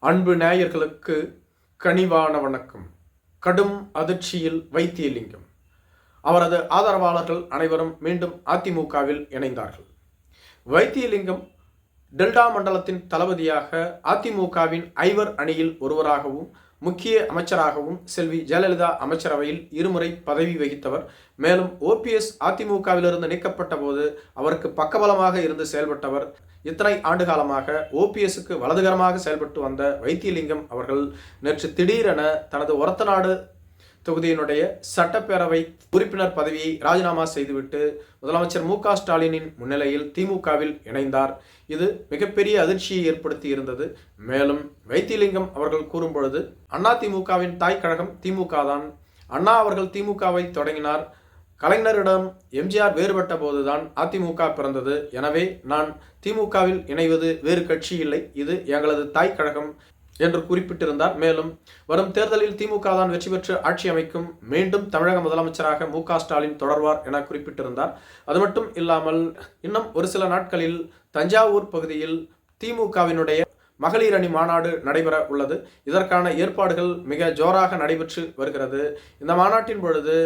அன்பு நேயர்களுக்கு கனிவான வணக்கம். கடும் அதிர்ச்சியில் வைத்தியலிங்கம். அவரது ஆதரவாளர்கள் அனைவரும் மீண்டும் அதிமுகவில் இணைந்தார்கள். வைத்தியலிங்கம் டெல்டா மண்டலத்தின் தளபதியாக அதிமுகவின் ஐவர் அணியில் ஒருவராகவும் முக்கிய அமைச்சராகவும் செல்வி ஜெயலலிதா அமைச்சரவையில் இருமுறை பதவி வகித்தவர். மேலும் ஓபிஎஸ் அதிமுகவிலிருந்து நீக்கப்பட்ட போது அவருக்கு பக்கபலமாக இருந்து செயல்பட்டவர். இத்தனை ஆண்டு காலமாக ஓபிஎஸ்க்கு வலதுகரமாக செயல்பட்டு வந்த வைத்தியலிங்கம் அவர்கள் நேற்று திடீரென தனது ஒரத்த நாடு தொகுதியினுடைய சட்டப்பேரவை உறுப்பினர் பதவியை ராஜினாமா செய்துவிட்டு முதலமைச்சர் மு ஸ்டாலினின் முன்னிலையில் திமுகவில் இணைந்தார். இது மிகப்பெரிய அதிர்ச்சியை ஏற்படுத்தி இருந்தது. மேலும் வைத்தியலிங்கம் அவர்கள் கூறும்பொழுது அண்ணா திமுகவின் தாய் கழகம் திமுக தான். அண்ணா அவர்கள் திமுகவை தொடங்கினார். கலைஞரிடம் எம்ஜிஆர் வேறுபட்ட போதுதான் அதிமுக பிறந்தது. எனவே நான் திமுகவில் இணைவது வேறு கட்சி இல்லை. இது எங்களது தாய் கழகம். என்று குறிப்பிட்டிருந்தார். மேலும் வரும் தேர்தலில் திமுக தான் வெற்றி பெற்று ஆட்சி அமைக்கும். மீண்டும் தமிழக முதலமைச்சராக மு ஸ்டாலின் தொடர்வார் என குறிப்பிட்டிருந்தார். அது மட்டும் இல்லாமல் இன்னும் ஒரு சில நாட்களில் தஞ்சாவூர் பகுதியில் திமுகவினுடைய மகளிர் அணி மாநாடு நடைபெற உள்ளது. இதற்கான ஏற்பாடுகள் மிக ஜோராக நடைபெற்று வருகிறது. இந்த மாநாட்டின் பொழுது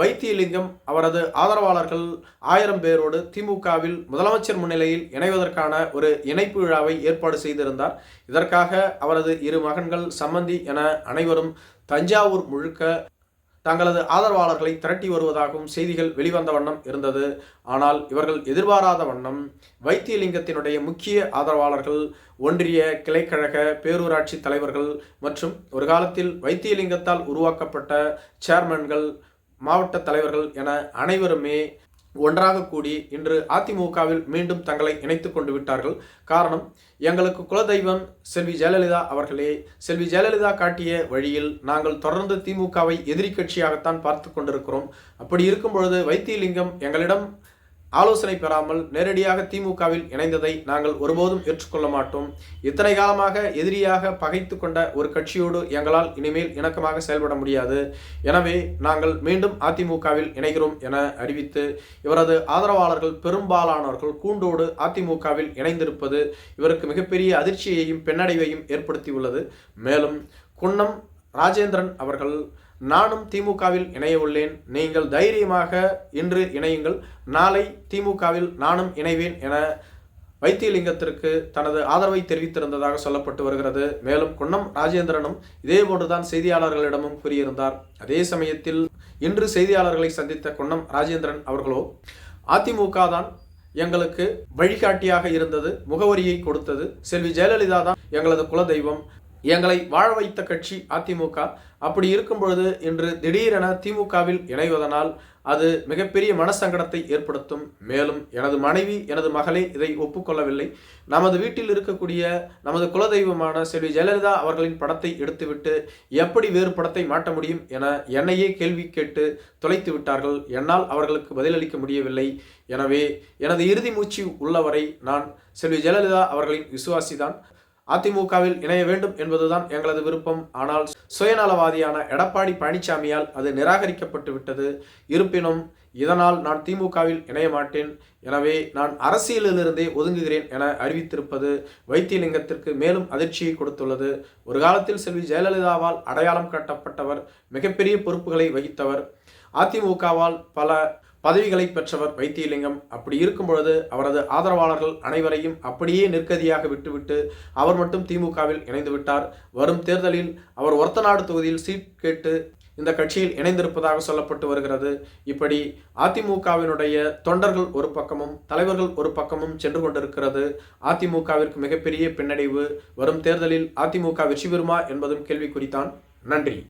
வைத்தியலிங்கம் அவரது ஆதரவாளர்கள் ஆயிரம் பேரோடு திமுகவில் முதலமைச்சர் முன்னிலையில் இணைவதற்கான ஒரு இணைப்பு விழாவை ஏற்பாடு செய்திருந்தார். இதற்காக அவரது இரு மகன்கள் சம்மந்தி என அனைவரும் தஞ்சாவூர் முழுக்க தங்களது ஆதரவாளர்களை திரட்டி வருவதாகவும் செய்திகள் வெளிவந்த வண்ணம் இருந்தது. ஆனால் இவர்கள் எதிர்பாராத வண்ணம் வைத்தியலிங்கத்தினுடைய முக்கிய ஆதரவாளர்கள் ஒன்றிய கிளைக்கழக பேரூராட்சி தலைவர்கள் மற்றும் ஒரு காலத்தில் வைத்தியலிங்கத்தால் உருவாக்கப்பட்ட சேர்மன்கள் மாவட்ட தலைவர்கள் என அனைவருமே ஒன்றாக கூடி இன்று அதிமுகவில் மீண்டும் தங்களை இணைத்து கொண்டு விட்டார்கள். காரணம் எங்களுக்கு குலதெய்வம் செல்வி ஜெயலலிதா அவர்களே. செல்வி ஜெயலலிதா காட்டிய வழியில் நாங்கள் தொடர்ந்து திமுகவை எதிரி கட்சியாகத்தான் பார்த்து கொண்டிருக்கிறோம். அப்படி இருக்கும் பொழுது வைத்தியலிங்கம் எங்களிடம் ஆலோசனை பெறாமல் நேரடியாக திமுகவில் இணைந்ததை நாங்கள் ஒருபோதும் ஏற்றுக்கொள்ள மாட்டோம். இத்தனை காலமாக எதிரியாக பகைத்து கொண்ட ஒரு கட்சியோடு எங்களால் இனிமேல் இணக்கமாக செயல்பட முடியாது. எனவே நாங்கள் மீண்டும் அதிமுகவில் இணைகிறோம் என அறிவித்து இவரது ஆதரவாளர்கள் பெரும்பாலானவர்கள் கூண்டோடு அதிமுகவில் இணைந்திருப்பது இவருக்கு மிகப்பெரிய அதிர்ச்சியையும் பின்னடைவையும் ஏற்படுத்தியுள்ளது. மேலும் குன்னம் ராஜேந்திரன் அவர்கள் நானும் திமுகவில் இணைய உள்ளேன். நீங்கள் தைரியமாக இன்று இணையுங்கள். நாளை திமுகவில் நானும் இணைவேன் என வைத்தியலிங்கத்திற்கு தனது ஆதரவை தெரிவித்திருந்ததாக சொல்லப்பட்டு வருகிறது. மேலும் குன்னம் ராஜேந்திரனும் இதே போன்றுதான் செய்தியாளர்களிடமும் கூறியிருந்தார். அதே சமயத்தில் இன்று செய்தியாளர்களை சந்தித்த குன்னம் ராஜேந்திரன் அவர்களோ அதிமுக தான் எங்களுக்கு வழிகாட்டியாக இருந்தது முகவரியை கொடுத்தது. செல்வி ஜெயலலிதா தான் எங்களது குலதெய்வம். எங்களை வாழ வைத்த கட்சி அதிமுக. அப்படி இருக்கும் பொழுது இன்று திடீரென திமுகவில் இணைவதனால் அது மிகப்பெரிய மனசங்கடத்தை ஏற்படுத்தும். மேலும் எனது மனைவி எனது மகளே இதை ஒப்புக்கொள்ளவில்லை. நமது வீட்டில் இருக்கக்கூடிய நமது குலதெய்வமான செல்வி ஜெயலலிதா அவர்களின் படத்தை எடுத்துவிட்டு எப்படி வேறு படத்தை மாட்ட முடியும் என என்னையே கேள்வி கேட்டு தொலைத்து விட்டார்கள். என்னால் அவர்களுக்கு பதிலளிக்க முடியவில்லை. எனவே எனது இறுதி மூச்சு உள்ளவரை நான் செல்வி ஜெயலலிதா அவர்களின் விசுவாசிதான். அதிமுகவில் இணைய வேண்டும் என்பதுதான் எங்களது விருப்பம். ஆனால் சுயநலவாதியான எடப்பாடி பழனிசாமியால் அது நிராகரிக்கப்பட்டு விட்டது. இருப்பினும் இதனால் நான் திமுகவில் இணைய மாட்டேன். எனவே நான் அரசியலிலிருந்தே ஒதுங்குகிறேன் என அறிவித்திருப்பது வைத்தியலிங்கத்திற்கு மேலும் அதிர்ச்சியை கொடுத்துள்ளது. ஒரு காலத்தில் செல்வி ஜெயலலிதாவால் அடையாளம் காட்டப்பட்டவர் மிகப்பெரிய பொறுப்புகளை வகித்தவர். அதிமுகவால் பல பதவிகளை பெற்றவர் வைத்தியலிங்கம். அப்படி இருக்கும் பொழுது அவரது ஆதரவாளர்கள் அனைவரையும் அப்படியே நிற்கதியாக விட்டுவிட்டு அவர் மட்டும் திமுகவில் இணைந்து விட்டார். வரும் தேர்தலில் அவர் ஒரத்தநாடு தொகுதியில் சீட் கேட்டு இந்த கட்சியில் இணைந்திருப்பதாக சொல்லப்பட்டு வருகிறது. இப்படி அதிமுகவினுடைய தொண்டர்கள் ஒரு பக்கமும் தலைவர்கள் ஒரு பக்கமும் சென்று கொண்டிருக்கிறது. அதிமுகவிற்கு மிகப்பெரிய பின்னடைவு. வரும் தேர்தலில் அதிமுக வெற்றி பெறுமா என்பதும் கேள்விக்குறித்தான் நன்றி.